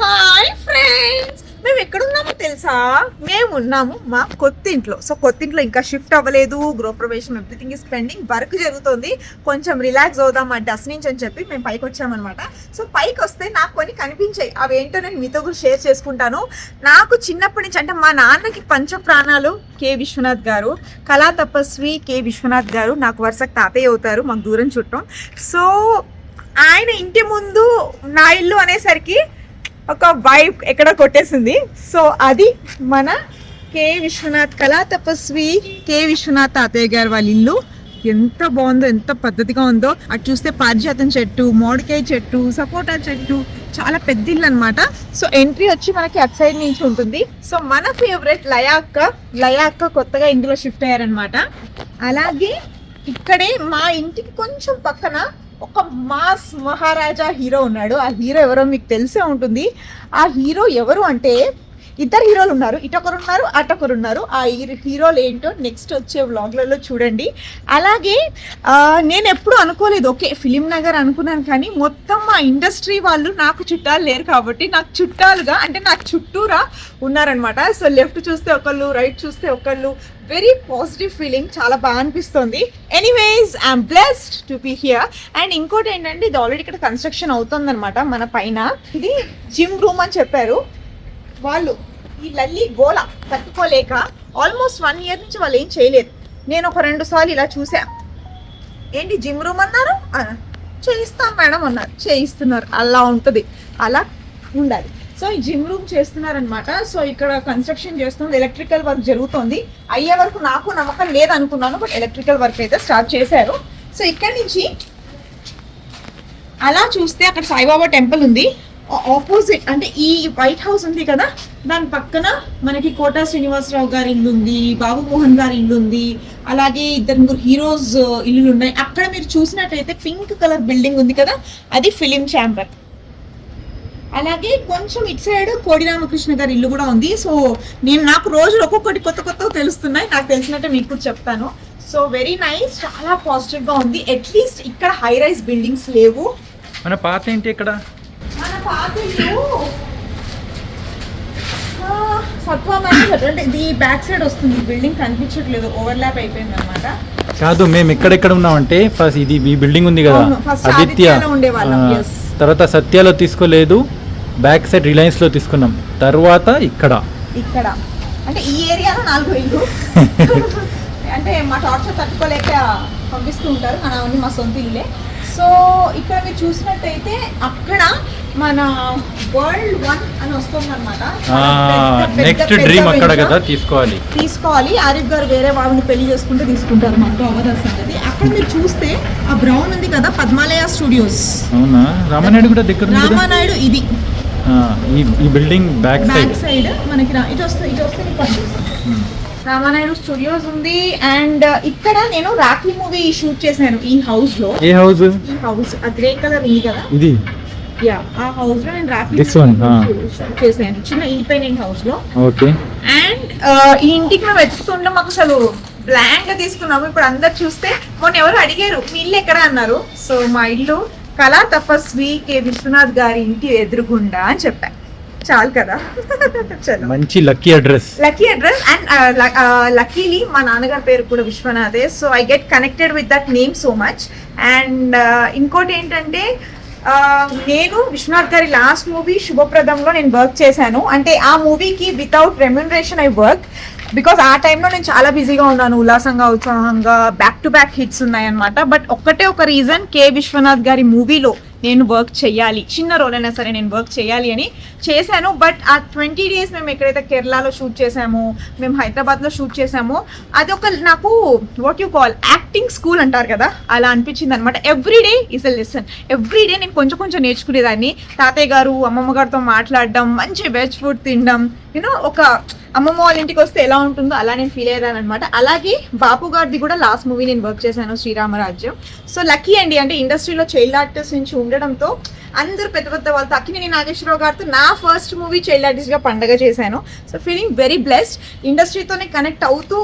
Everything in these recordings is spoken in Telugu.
హాయ్ ఫ్రెండ్స్ మేము ఎక్కడున్నామో తెలుసా? మేము ఉన్నాము మా కొత్త ఇంట్లో సో కొత్త ఇంట్లో ఇంకా షిఫ్ట్ అవ్వలేదు. గృహప్రవేశం ఎవ్రీథింగ్ ఇస్ పెండింగ్ వర్క్ జరుగుతుంది. కొంచెం రిలాక్స్ అవుదాం ఆ డస్ట్ నుంచి అని చెప్పి మేము పైకి వచ్చామన్నమాట. సో పైకి వస్తే నాకు కొన్ని కనిపించాయి. అవి ఏంటో నేను మీతో కూడా షేర్ చేసుకుంటాను. నాకు చిన్నప్పటి నుంచి అంటే మా నాన్నకి పంచ ప్రాణాలు కె. విశ్వనాథ్ గారు కళా తపస్వి కె. విశ్వనాథ్ గారు నాకు వరుసకు తాతయ్య అవుతారు మాకు దూరం చుట్టం. సో ఆయన ఇంటి ముందు నా ఇల్లు అనేసరికి ఒక వైబ్ ఎక్కడ కొట్టేసింది. సో అది మన కే విశ్వనాథ్ కళా తపస్వి కే విశ్వనాథ్ తాతయ్య గారు వాళ్ళ ఇల్లు. ఎంత బాగుందో ఎంత పద్ధతిగా ఉందో. అటు చూస్తే పారిజాతం చెట్టు మామిడికాయ చెట్టు సపోటా చెట్టు చాలా పెద్ద ఇల్లు అనమాట సో ఎంట్రీ వచ్చి మనకి అటు సైడ్ నుంచి ఉంటుంది. సో మన ఫేవరెట్ లయాక్క లయాక్క కొత్తగా ఇందులో షిఫ్ట్ అయ్యారనమాట అలాగే ఇక్కడే మా ఇంటికి కొంచెం పక్కన ఒక మాస్ మహారాజా హీరో ఉన్నాడు. ఆ హీరో ఎవరో మీకు తెలిసే ఉంటుంది. ఆ హీరో ఎవరు అంటే ఇద్దరు హీరోలు ఉన్నారు. ఇటొకరు ఉన్నారు అటొకరు ఉన్నారు ఆ హీరోలు ఏంటో నెక్స్ట్ వచ్చే వ్లాగ్లలో చూడండి. అలాగే నేను ఎప్పుడు అనుకోలేదు. ఓకే ఫిలిం నగర్ అనుకున్నాను కానీ మొత్తం మా ఇండస్ట్రీ వాళ్ళు నాకు చుట్టాలు లేరు కాబట్టి నాకు చుట్టాలుగా అంటే నా చుట్టూరా ఉన్నారనమాట సో లెఫ్ట్ చూస్తే ఒకళ్ళు రైట్ చూస్తే ఒకళ్ళు. వెరీ పాజిటివ్ ఫీలింగ్ చాలా బాగా అనిపిస్తుంది. Anyways I'm blessed to be here. And ఇంకోటి ఏంటంటే ఇది ఆల్రెడీ ఇక్కడ కన్స్ట్రక్షన్ అవుతుందన్నమాట మన పైన. ఇది జిమ్ రూమ్ అని చెప్పారు. వాళ్ళు ఈ లల్లి గోల తట్టుకోలేక ఆల్మోస్ట్ వన్ ఇయర్ నుంచి వాళ్ళు ఏం చేయలేదు. నేను ఒక రెండు సార్లు ఇలా చూసా ఏంటి జిమ్ రూమ్ అన్నారు? చేయిస్తాం మేడం అన్నారు. చేయిస్తున్నారు. అలా ఉంటుంది. అలా ఉండాలి. సో ఈ జిమ్ రూమ్ చేస్తున్నారనమాట సో ఇక్కడ కన్స్ట్రక్షన్ చేస్తుంది. ఎలక్ట్రికల్ వర్క్ జరుగుతుంది. అయ్యే వరకు నాకు నమ్మకం లేదనుకున్నాను బట్ ఎలక్ట్రికల్ వర్క్ అయితే స్టార్ట్ చేశారు. సో ఇక్కడ నుంచి అలా చూస్తే అక్కడ సాయిబాబా టెంపుల్ ఉంది. ఆపోజిట్ అంటే ఈ వైట్ హౌస్ ఉంది కదా దాని పక్కన మనకి కోటా శ్రీనివాసరావు గారి ఇల్లు ఉంది బాబు మోహన్ గారి ఇల్లు ఉంది అలాగే ఇద్దరు ముగ్గురు హీరోస్ ఇల్లులు ఉన్నాయి. అక్కడ మీరు చూసినట్లయితే పింక్ కలర్ బిల్డింగ్ ఉంది కదా అది ఫిలిం ఛాంబర్. అలాగే కొంచెం ఇటు సైడ్ కోడి రామకృష్ణ గారి ఇల్లు కూడా ఉంది. సో నేను నాకు రోజులు ఒక్కొక్కటి కొత్త కొత్తగా తెలుస్తున్నాయి. నాకు తెలిసినట్టే మీకు కూడా చెప్తాను. సో వెరీ నైస్ చాలా పాజిటివ్గా ఉంది. అట్లీస్ట్ ఇక్కడ హై రైస్ బిల్డింగ్స్ లేవు. మన పాత ఏంటి ఇక్కడ? అంటే ఇది బ్యాక్ సైడ్ వస్తుంది. బిల్డింగ్ కనిపించట్లేదు. ఓవర్లాప్ అయిపోయింది అనమాట కాదు మేము ఎక్కడెక్కడ ఉన్నామంటే ఫస్ట్ ఇది ఈ బిల్డింగ్ ఉంది కదా. ఆదిత్య. తర్వాత సత్యాలో తీసుకోలేదు. బ్యాక్ సైడ్ రిలయన్స్లో తీసుకున్నాం. తర్వాత ఇక్కడ. ఇక్కడ. అంటే ఈ ఏరియాలో నాలుగు ఇల్లు. అంటే మా టార్చర్ తట్టుకోలేక పంపిస్తూ ఉంటారు. అవన్నీ మా సొంత ఇల్లే. సో ఇక్కడ మీరు చూసినట్టయితే అక్కడ మన వరల్డ్ వన్ అని వస్తుంది అనమాట నెక్స్ట్ డ్రీమ్ అక్కడ కదా తీసుకోవాలి. తీసుకోవాలి. ఆరిఫ్ గారు వేరే వాళ్ళని పెళ్ళి చేసుకుంటే తీసుకుంటారు మాకు అవ్వదు సంగతి అక్కడ మీరు చూస్తే ఆ బ్రౌన్ ఉంది కదా పద్మాలయ స్టూడియోస్ అవునా? రామనాయుడు కూడా దగ్గర రామానాయుడు ఇది. ఈ building back side back side మనకి ఇటు వస్తే ఇటు వస్తే మీకు రామానాయుడు స్టూడియోస్ ఉంది. అండ్ ఇక్కడ నేను రాఖీ మూవీ షూట్ చేశాను ఈ హౌస్లో. ఏ హౌస్ ఈ హౌస్ ఆ గ్రే కలర్ ఉంది కదా? ఇది? యా ఆ హౌస్లో నేను రాఖీ ah. షూట్ చేశాను. చిన్న ఇండిపెండెంట్ హౌస్లో. ఓకే అండ్ ఈ ఇంటికి మేము వెతుకుతుంటే మాకు అసలు బ్లాంక్గా తీసుకున్నాము. ఇప్పుడు అందరు చూస్తే మొన్న ఎవరు అడిగారు మీ ఇల్లు ఎక్కడ? అన్నారు. సో మా ఇల్లు కళా తపస్వి కె విశ్వనాథ్ గారి ఇంటి ఎదురుగుండా అని చెప్పా. చాలు కదా. చలో. మంచి lucky address. Lucky address and luckily మా నాన్నగారి పేరు కూడా విశ్వనాథే. So I get connected with that name so much and ఇంకోటి ఏంటంటే నేను విశ్వనాథ్ గారి లాస్ట్ మూవీ శుభప్రదంలో నేను వర్క్ చేశాను. అంటే ఆ మూవీకి without remuneration I work because ఆ టైంలో నేను చాలా బిజీగా ఉన్నాను. ఉల్లాసంగా ఉత్సాహంగా బ్యాక్ టు బ్యాక్ హిట్స్ ఉన్నాయన్నమాట. బట్ ఒక్కటే ఒక రీజన్ కే విశ్వనాథ్ గారి మూవీలో నేను వర్క్ చేయాలి చిన్న రోల్ అయినా సరే నేను వర్క్ చేయాలి అని చేశాను. బట్ ఆ ట్వంటీ డేస్ మేము ఎక్కడైతే కేరళలో షూట్ చేసామో మేము హైదరాబాద్లో షూట్ చేసామో అది ఒక నాకు what you call acting school అంటారు కదా అలా అనిపించింది అనమాట every day is a lesson every day నేను కొంచెం కొంచెం నేర్చుకునేదాన్ని. తాతయ్య గారు అమ్మమ్మ గారితో మాట్లాడడం మంచి వెజ్ ఫుడ్ తినడం యూనో ఒక అమ్మమ్మ వాళ్ళ ఇంటికి వస్తే ఎలా ఉంటుందో అలా నేను ఫీల్ అయ్యాను అనమాట అలాగే బాపు గారిది కూడా లాస్ట్ మూవీ నేను వర్క్ చేశాను శ్రీరామరాజ్యం. సో లక్కీ అండి అంటే ఇండస్ట్రీలో చైల్డ్ ఆర్టిస్ట్ నుంచి ఉండడంతో అందరూ పెద్ద పెద్ద వాళ్ళతో అక్కినేని నాగేశ్వరరావు గారితో నా ఫస్ట్ మూవీ చైల్డ్ ఆర్టిస్ట్గా పండగ చేశాను. సో ఫీలింగ్ వెరీ బ్లెస్డ్ ఇండస్ట్రీతోనే కనెక్ట్ అవుతూ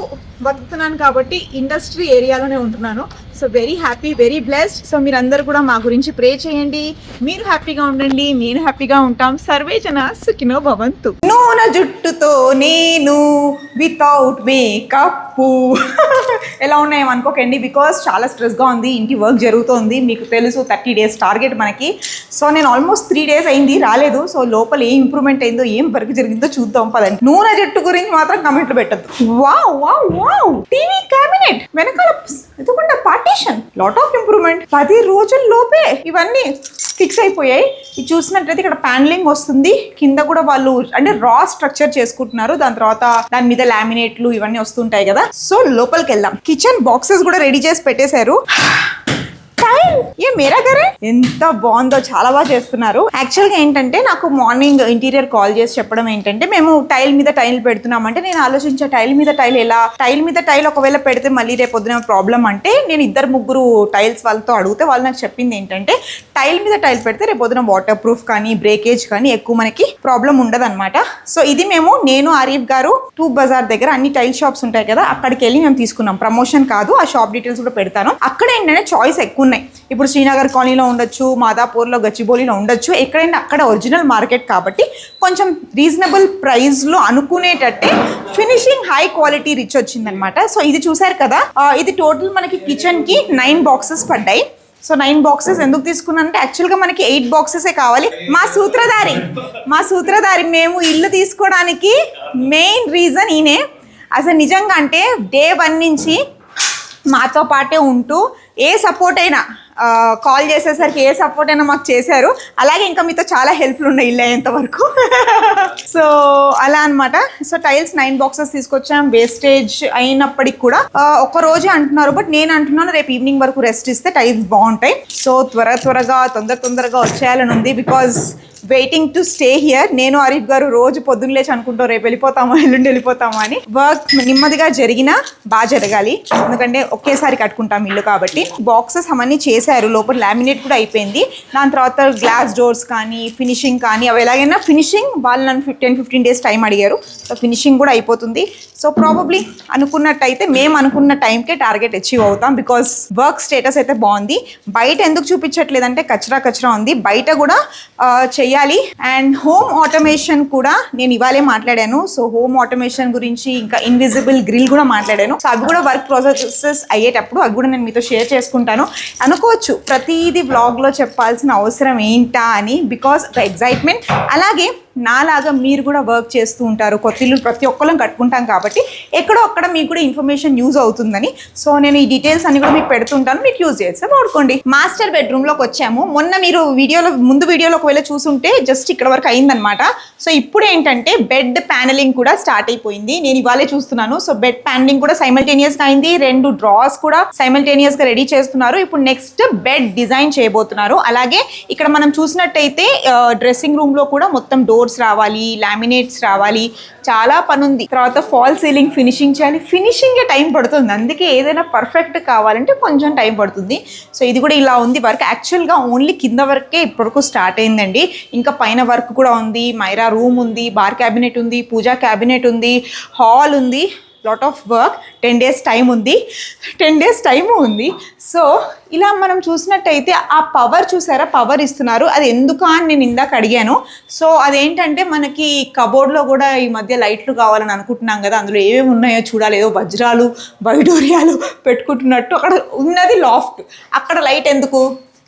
బతుకుతున్నాను కాబట్టి ఇండస్ట్రీ ఏరియాలోనే ఉంటున్నాను. So very happy very blessed. So మీరందరూ కూడా మా గురించి ప్రే చేయండి. మీరు హ్యాపీగా ఉండండి నేను హ్యాపీగా ఉంటాం. సర్వే జన సుఖినో భవంతు. నూనె జుట్టుతో నేను వితౌట్ మేకప్ ఎలా ఉన్నాయో అనుకోకండి బికాస్ చాలా స్ట్రెస్గా ఉంది ఇంటి వర్క్ జరుగుతోంది మీకు తెలుసు థర్టీ డేస్ టార్గెట్ మనకి. సో నేను ఆల్మోస్ట్ త్రీ డేస్ అయింది రాలేదు. సో లోపల ఏం ఇంప్రూవ్మెంట్ అయిందో ఏం వర్క్ జరిగిందో చూద్దాం పదండి. నూనె జట్టు గురించి మాత్రం కమెంట్లు పెట్టద్దు. Wow wow wow TV cabinet వెనకాల ఎదుగుండా పార్టీషన్ లాట్ ఆఫ్ ఇంప్రూవ్మెంట్ పది రోజుల లోపే ఇవన్నీ ఫిక్స్ అయిపోయాయి. ఇది చూసినట్లయితే ఇక్కడ ప్యానలింగ్ వస్తుంది. కింద కూడా వాళ్ళు అంటే రా స్ట్రక్చర్ చేసుకుంటున్నారు. దాని తర్వాత దాని మీద లామినేట్లు ఇవన్నీ వస్తుంటాయి కదా. సో లోపలికి వెళ్దాం. కిచెన్ బాక్సెస్ కూడా రెడీ చేసి పెట్టేశారు. ఏ మేరా గరే? ఎంత బాగుందో చాలా బాగా చేస్తున్నారు. యాక్చువల్గా ఏంటంటే నాకు మార్నింగ్ ఇంటీరియర్ కాల్ చేసి చెప్పడం ఏంటంటే మేము టైల్ మీద టైల్ పెడుతున్నామంటే నేను ఆలోచించే టైల్ మీద టైల్ ఎలా? టైల్ మీద టైల్ ఒకవేళ పెడితే మళ్ళీ రేపు పొద్దున ప్రాబ్లం అంటే నేను ఇద్దరు ముగ్గురు టైల్స్ వాళ్ళతో అడిగితే వాళ్ళు నాకు చెప్పింది ఏంటంటే టైల్ మీద టైల్ పెడితే రేపు పొద్దున వాటర్ ప్రూఫ్ కానీ బ్రేకేజ్ కానీ ఎక్కువ మనకి ప్రాబ్లం ఉండదు అనమాట సో ఇది మేము నేను ఆరీఫ్ గారు టూ బజార్ దగ్గర అన్ని టైల్ షాప్స్ ఉంటాయి కదా అక్కడికి వెళ్ళి మేము తీసుకున్నాం. ప్రమోషన్ కాదు ఆ షాప్ డీటెయిల్స్ కూడా పెడతాను. అక్కడ ఏంటంటే చాయిస్ ఎక్కువ ఉన్నాయి ఇప్పుడు శ్రీనగర్ కాలనీలో ఉండొచ్చు మాదాపూర్లో గచ్చిబౌలిలో ఉండొచ్చు ఎక్కడైనా అక్కడ ఒరిజినల్ మార్కెట్ కాబట్టి కొంచెం రీజనబుల్ ప్రైస్లో అనుకునేటట్టే ఫినిషింగ్ హై క్వాలిటీ రిచ్ వచ్చిందనమాట సో ఇది చూసారు కదా ఇది టోటల్ మనకి కిచెన్కి నైన్ బాక్సెస్ పడ్డాయి. సో నైన్ బాక్సెస్ ఎందుకు తీసుకున్నానంటే యాక్చువల్గా మనకి ఎయిట్ బాక్సెసే కావాలి. మా సూత్రధారి మా సూత్రధారి మేము ఇల్లు తీసుకోవడానికి మెయిన్ రీజన్ ఈయనే. అసలు నిజంగా అంటే డే వన్ నుంచి మాతో పాటే ఉంటూ ఏ సపోర్ట్ అయినా కాల్ చేసేసరికి ఏ సపోర్ట్ అయినా మాకు చేశారు. అలాగే ఇంకా మీతో చాలా హెల్ప్లు ఉన్నాయి ఇల్లు అయ్యేంత వరకు. సో అలా అన్నమాట. సో టైల్స్ నైన్ బాక్సెస్ తీసుకొచ్చాం. వేస్టేజ్ అయినప్పటికి కూడా ఆ, ఒక్క రోజే అంటున్నారు. బట్ నేను అంటున్నాను రేపు ఈవినింగ్ వరకు రెస్ట్ ఇస్తే టైల్స్ బాగుంటాయి. సో త్వర త్వరగా తొందర తొందరగా వచ్చేయాలని ఉంది. Because waiting to stay here నేను ఆరిఫ్ గారు రోజు పొద్దున్న లేచి అనుకుంటాం రేపు వెళ్ళిపోతామా ఎల్లుండి వెళ్ళిపోతామా అని. వర్క్ నెమ్మదిగా జరిగినా బాగా జరగాలి. ఎందుకంటే ఒకేసారి కట్టుకుంటాం ఇల్లు కాబట్టి. బాక్సెస్ అవన్నీ చేశారు. లోపల లామినేట్ కూడా అయిపోయింది. దాని తర్వాత గ్లాస్ డోర్స్ కానీ ఫినిషింగ్ కానీ అవి ఎలాగైనా ఫినిషింగ్ వాళ్ళు నన్ను టెన్ ఫిఫ్టీన్ డేస్ టైం అడిగారు. సో ఫినిషింగ్ కూడా అయిపోతుంది. సో ప్రాబబ్లీ అనుకున్నట్టయితే మేము అనుకున్న టైంకే టార్గెట్ అచీవ్ అవుతాం బికాస్ వర్క్ స్టేటస్ అయితే బాగుంది. బయట ఎందుకు చూపించట్లేదంటే కచరా కచరా ఉంది. బయట కూడా చేయాలి. చెయ్యాలి అండ్ హోమ్ ఆటోమేషన్ కూడా నేను ఇవాళే మాట్లాడాను. సో హోమ్ ఆటోమేషన్ గురించి ఇంకా ఇన్విజిబుల్ గ్రిల్ కూడా మాట్లాడాను. సో అవి కూడా వర్క్ ప్రాసెసెస్ అయ్యేటప్పుడు అవి కూడా నేను మీతో షేర్ చేసుకుంటాను. అనుకోవచ్చు ప్రతిదీ బ్లాగ్లో చెప్పాల్సిన అవసరం ఏంటా అని బికాస్ ద ఎగ్జైట్మెంట్ అలాగే నాలాగా మీరు కూడా వర్క్ చేస్తూ ఉంటారు. కొత్త ఇల్లు ప్రతి ఒక్కళ్ళం కట్టుకుంటాం కాబట్టి ఎక్కడో అక్కడ మీకు కూడా ఇన్ఫర్మేషన్ యూజ్ అవుతుందని. సో నేను ఈ డీటెయిల్స్ అన్ని కూడా మీకు పెడుతుంటాను. మీకు యూజ్ చేస్తే వాడుకోండి. మాస్టర్ బెడ్రూమ్లోకి వచ్చాము. మొన్న మీరు వీడియోలో ముందు వీడియోలో ఒకవేళ చూసుంటే జస్ట్ ఇక్కడ వరకు అయిందనమాట సో ఇప్పుడు ఏంటంటే బెడ్ ప్యానలింగ్ కూడా స్టార్ట్ అయిపోయింది. నేను ఇవాళే చూస్తున్నాను. సో బెడ్ ప్యానలింగ్ కూడా సైమల్టేనియస్గా అయింది. రెండు డ్రాస్ కూడా సైమల్టేనియస్గా రెడీ చేస్తున్నారు. ఇప్పుడు నెక్స్ట్ బెడ్ డిజైన్ చేయబోతున్నారు. అలాగే ఇక్కడ మనం చూసినట్టయితే డ్రెస్సింగ్ రూమ్లో కూడా మొత్తం డోర్ డోర్స్ రావాలి లామినేట్స్ రావాలి చాలా పని ఉంది తర్వాత ఫాల్ సీలింగ్ ఫినిషింగ్ చేయాలి. ఫినిషింగ్ టైం పడుతుంది. అందుకే ఏదైనా పర్ఫెక్ట్ కావాలంటే కొంచెం టైం పడుతుంది. సో ఇది కూడా ఇలా ఉంది వర్క్. యాక్చువల్గా ఓన్లీ కింద వరకే ఇప్పటివరకు స్టార్ట్ అయిందండి. ఇంకా పైన వర్క్ కూడా ఉంది. మైరా రూమ్ ఉంది బార్ క్యాబినెట్ ఉంది పూజా క్యాబినెట్ ఉంది హాల్ ఉంది. Lot of work ten days time ఉంది. టెన్ డేస్ టైము ఉంది. సో ఇలా మనం చూసినట్టయితే ఆ పవర్ చూసారా? పవర్ ఇస్తున్నారు. అది ఎందుకు అని నేను ఇందాక అడిగాను. సో అదేంటంటే మనకి కబోర్డ్లో కూడా ఈ మధ్య లైట్లు కావాలని అనుకుంటున్నాం కదా. అందులో ఏమేమి ఉన్నాయో చూడాలి. ఏదో వజ్రాలు వైడూర్యాలు పెట్టుకుంటున్నట్టు అక్కడ ఉన్నది లాఫ్ట్ అక్కడ లైట్ ఎందుకు?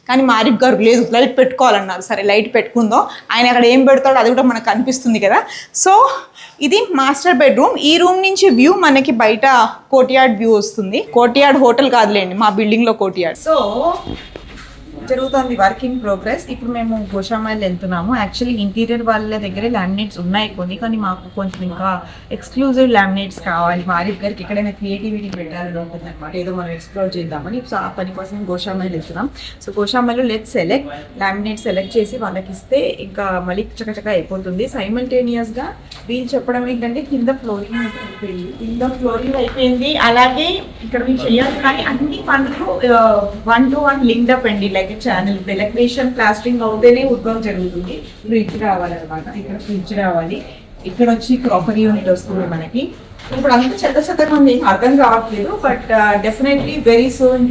కానీ మారిఫ్ గారు లేదు లైట్ పెట్టుకోవాలన్నారు. సరే లైట్ పెట్టుకుందాం. ఆయన అక్కడ ఏం పెడతాడో అది కూడా మనకు కనిపిస్తుంది కదా. సో ఇది మాస్టర్ బెడ్రూమ్. ఈ రూమ్ నుంచి వ్యూ మనకి బయట కోటియాడ్ వ్యూ వస్తుంది. కోటియాడ్ హోటల్ కాదులేండి మా బిల్డింగ్లో కోటియాడ్ సో జరుగుతుంది వర్క్ ఇన్ ప్రోగ్రెస్ ఇప్పుడు మేము గోషామైల్ వెళ్తున్నాము. యాక్చువల్లీ ఇంటీరియర్ వాళ్ళ దగ్గర లామినేట్స్ ఉన్నాయి కొన్ని కానీ మాకు కొంచెం ఇంకా ఎక్స్క్లూజివ్ లామినేట్స్ కావాలి. మా దగ్గరికి ఎక్కడైనా క్రియేటివిటీ పెట్టాలని ఉంటుంది అనమాట ఏదో మనం ఎక్స్ప్లోర్ చేద్దామని. సో ఆ పని కోసం గోషామైల్ వెళ్తున్నాం. సో గోషామైల్లో లెట్ సెలెక్ట్ లామినేట్ సెలెక్ట్ చేసి వాళ్ళకి ఇస్తే ఇంకా మళ్ళీ చకచక అయిపోతుంది. సైమల్టేనియస్గా వీళ్ళు చెప్పడం ఏంటంటే కింద ఫ్లోరింగ్ అయిపోయింది. కింద ఫ్లోరింగ్ అయిపోయింది. అలాగే ఇక్కడ మేము చేయాలి కానీ అన్ని పనులు one to one linked up అండి. లైక్ ఛానల్ ఎలక్ట్రీషియన్ ప్లాస్టరింగ్ అవుతేనే ఉద్భవం జరుగుతుంది. ఫ్రిడ్జ్ రావాలన్నమాట. ఇక్కడ ఫ్రిడ్జ్ రావాలి. ఇక్కడ వచ్చి క్రాకరీ యూనిట్ వస్తుంది మనకి. ఇప్పుడు అంత చెత్త చెత్తగా ఉంది అర్థం కావట్లేదు బట్ డెఫినెట్లీ వెరీ సూన్.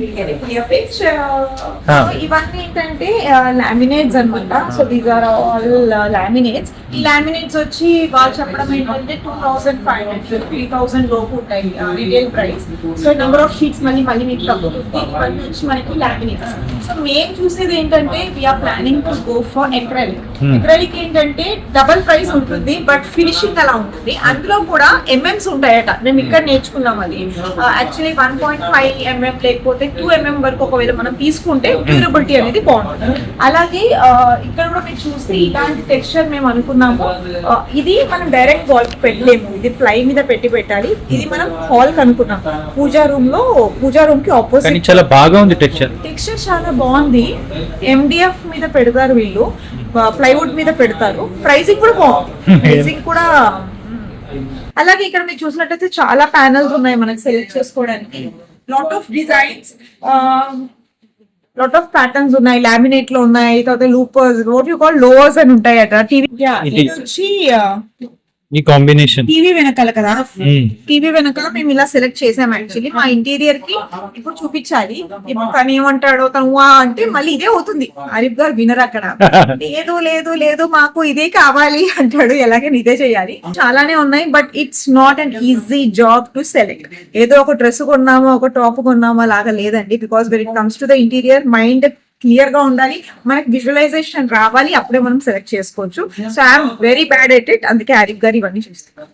ఇవన్నీ ఏంటంటే లామినేట్స్ అన్నమాట. So these are all laminates ఈ లామినేట్స్ వచ్చి వాళ్ళు చెప్పడం ఏంటంటే two thousand five hundred three thousand లోపు ఉంటాయి retail price so number of sheets మళ్ళీ మళ్ళీ మీకు తగ్గుతుంది ఇవన్నీ వచ్చి మనకి లామినేట్స్ సో మేము చూసేది ఏంటంటే we're planning to go for acrylic. Acrylic ఏంటంటే డబల్ ప్రైస్ ఉంటుంది బట్ ఫినిషింగ్ అలా ఉంటుంది. అందులో కూడా ఎంఎంస్ ఉంటాయట మేము ఇక్కడ నేర్చుకున్నాం అది. Actually one point five MM లేకపోతే టూ ఎంఎం వరకు ఒకవేళ మనం తీసుకుంటే డ్యూరబిలిటీ అనేది బాగుంటుంది. అలాగే ఇక్కడ కూడా మీరు చూస్తే ఇలాంటి టెక్స్చర్ మేము అనుకున్నాము. ఇది మనం డైరెక్ట్ వాల్కి పెట్టలేము. ఇది ప్లై మీద పెట్టి పెట్టాలి. ఇది మనం హాల్కి అనుకున్నాం. పూజా రూమ్లో పూజా రూమ్కి ఆపోజిట్ చాలా బాగా ఉంది టెక్స్చర్ టెక్స్చర్ చాలా బాగుంది. ఎండిఎఫ్ మీద పెడతారు వీళ్ళు. ప్లైవుడ్ మీద పెడతారు. ప్రైసింగ్ కూడా బాగుంది. ప్రైసింగ్ కూడా అలాగే ఇక్కడ మీరు చూసినట్టయితే చాలా ప్యానల్స్ ఉన్నాయి మనకి సెలెక్ట్ చేసుకోవడానికి. Lot of designs lot of patterns ఉన్నాయి లామినేట్లో ఉన్నాయి తర్వాత loopers what you call louvers అని ఉంటాయి అట టీవీ వచ్చి ఈ కాంబినేషన్. టీవీ వెనకాల కదా? టీవీ వెనకాల మేము ఇలా సెలెక్ట్ చేసాం యాక్చువల్లీ మా ఇంటీరియర్కి ఇప్పుడు చూపించాలి. ఇప్పుడు తను ఏమంటాడో తను వా అంటే మళ్ళీ ఇదే అవుతుంది. ఆరిఫ్ గారు వినరు అక్కడ. లేదు లేదు లేదు మాకు ఇదే కావాలి అంటాడు. ఎలాగైనా ఇదే చేయాలి. చాలానే ఉన్నాయి but it's not an easy job to select ఏదో ఒక డ్రెస్ కొన్నామా ఒక టాప్ కొన్నామా లాగా లేదండి. Because where it comes to the interior mind క్లియర్గా ఉండాలి. మనకి విజువలైజేషన్ రావాలి. అప్పుడే మనం సెలెక్ట్ చేసుకోవచ్చు. So I'm very bad at it అందుకే ఆరిఫ్ గారు ఇవన్నీ చూస్తాను